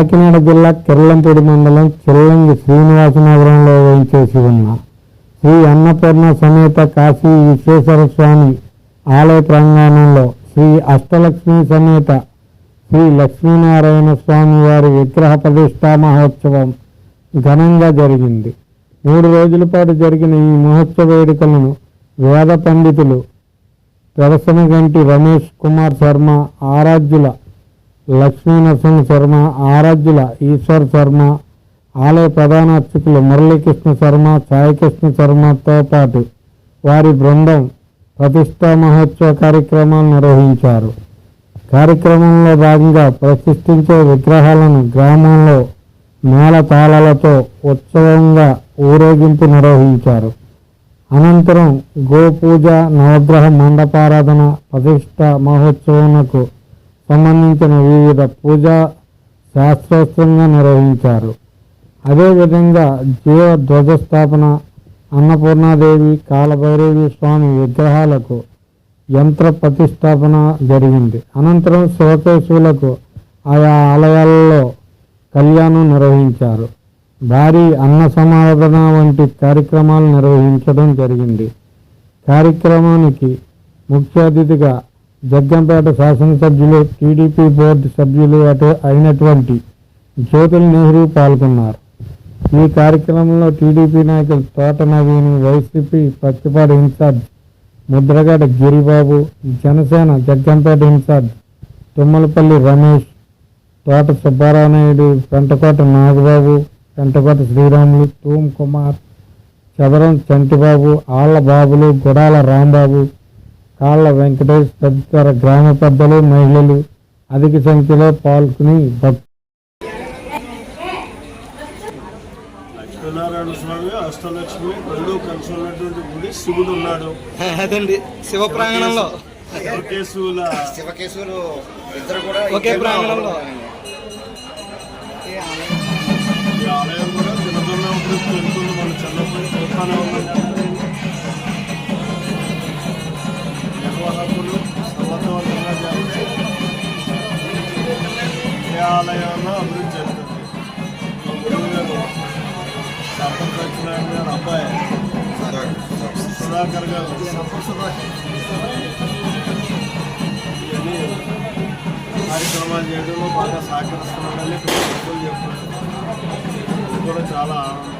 కాకినాడ జిల్లా కిర్లంపూడి మండలం చిల్లంగి శ్రీనివాసనగరంలో వేయించేసి ఉన్న శ్రీ అన్నపూర్ణ సమేత కాశీ విశ్వేశ్వర స్వామి ఆలయ ప్రాంగణంలో శ్రీ అష్టలక్ష్మి సమేత శ్రీ లక్ష్మీనారాయణ స్వామి వారి విగ్రహ ప్రతిష్టా మహోత్సవం ఘనంగా జరిగింది. మూడు రోజుల పాటు జరిగిన ఈ మహోత్సవ వేడుకలను వేద పండితులు పెరసనగంటి రమేష్ కుమార్ శర్మ ఆరాధ్యుల లక్ష్మీనరసింహ శర్మ ఆరాధ్యుల ఈశ్వర్ శర్మ ఆలయ ప్రధాన అర్చకులు మురళీకృష్ణ శర్మ సాయికృష్ణ శర్మతో పాటు వారి బృందం ప్రతిష్టా మహోత్సవ కార్యక్రమాలు నిర్వహించారు. కార్యక్రమంలో భాగంగా ప్రతిష్ఠించే విగ్రహాలను గ్రామంలో మేళతాళాలతో ఉత్సవంగా ఊరేగింపు నిర్వహించారు. అనంతరం గోపూజ నవగ్రహ మండపారాధన ప్రతిష్ట మహోత్సవంకు సంబంధించిన వివిధ పూజా శాస్త్రోత్సవంగా నిర్వహించారు. అదేవిధంగా జీవ ధ్వజస్థాపన అన్నపూర్ణాదేవి కాలభైరవి స్వామి విగ్రహాలకు యంత్ర ప్రతిష్టాపన జరిగింది. అనంతరం శివకేశవులకు ఆయా ఆలయాలలో కళ్యాణం నిర్వహించారు. భారీ అన్న సమారాధన వంటి కార్యక్రమాలు నిర్వహించడం జరిగింది. కార్యక్రమానికి ముఖ్య అతిథిగా జగ్గంపేట శాసనసభ్యులు టీడీపీ బోర్డు సభ్యులు అటు అయినటువంటి జ్యోతుల్ నెహ్రూ పాల్గొన్నారు. ఈ కార్యక్రమంలో టీడీపీ నాయకులు Thota Naveen YCP Pachipadu incharge Mudragada Giribabu Janasena Jaggampeta incharge Tummalapalli Ramesh Thota Subbarao Naidu Pentakota Nagababu Pentakota Sriramulu తూమ్ Kumar చదరం చంటిబాబు ఆళ్ళ బాబులు గుడాల రాంబాబు కాళ్ళ వెంకటేష్ తదితర గ్రామ పెద్దలు మహిళలు అధిక సంఖ్యలో పాల్గొని భక్ లక్ష్మీనారాయణ స్వామి అష్టలక్ష్మి రెండు కలిసి ఉన్నటువంటి గుడి శివుడు ఉన్నాడు. అదండి శివ ప్రాంగణంలో. కేసుల శివకేశవులు ఇద్దరు కూడా ఒకే ప్రాంగణంలో. ఈ ఆలయం కూడా దినదిన అభివృద్ధి చెందుతుంది మన చూస్తానే సర్పంచ్ సత్యనారాయణ గారు అబ్బాయి సుధాకర్ గారు కార్యక్రమాలు చేయడంలో బాగా సహకరిస్తున్నాడని ఇక్కడ చెప్తున్నారు కూడా చాలా ఆనందం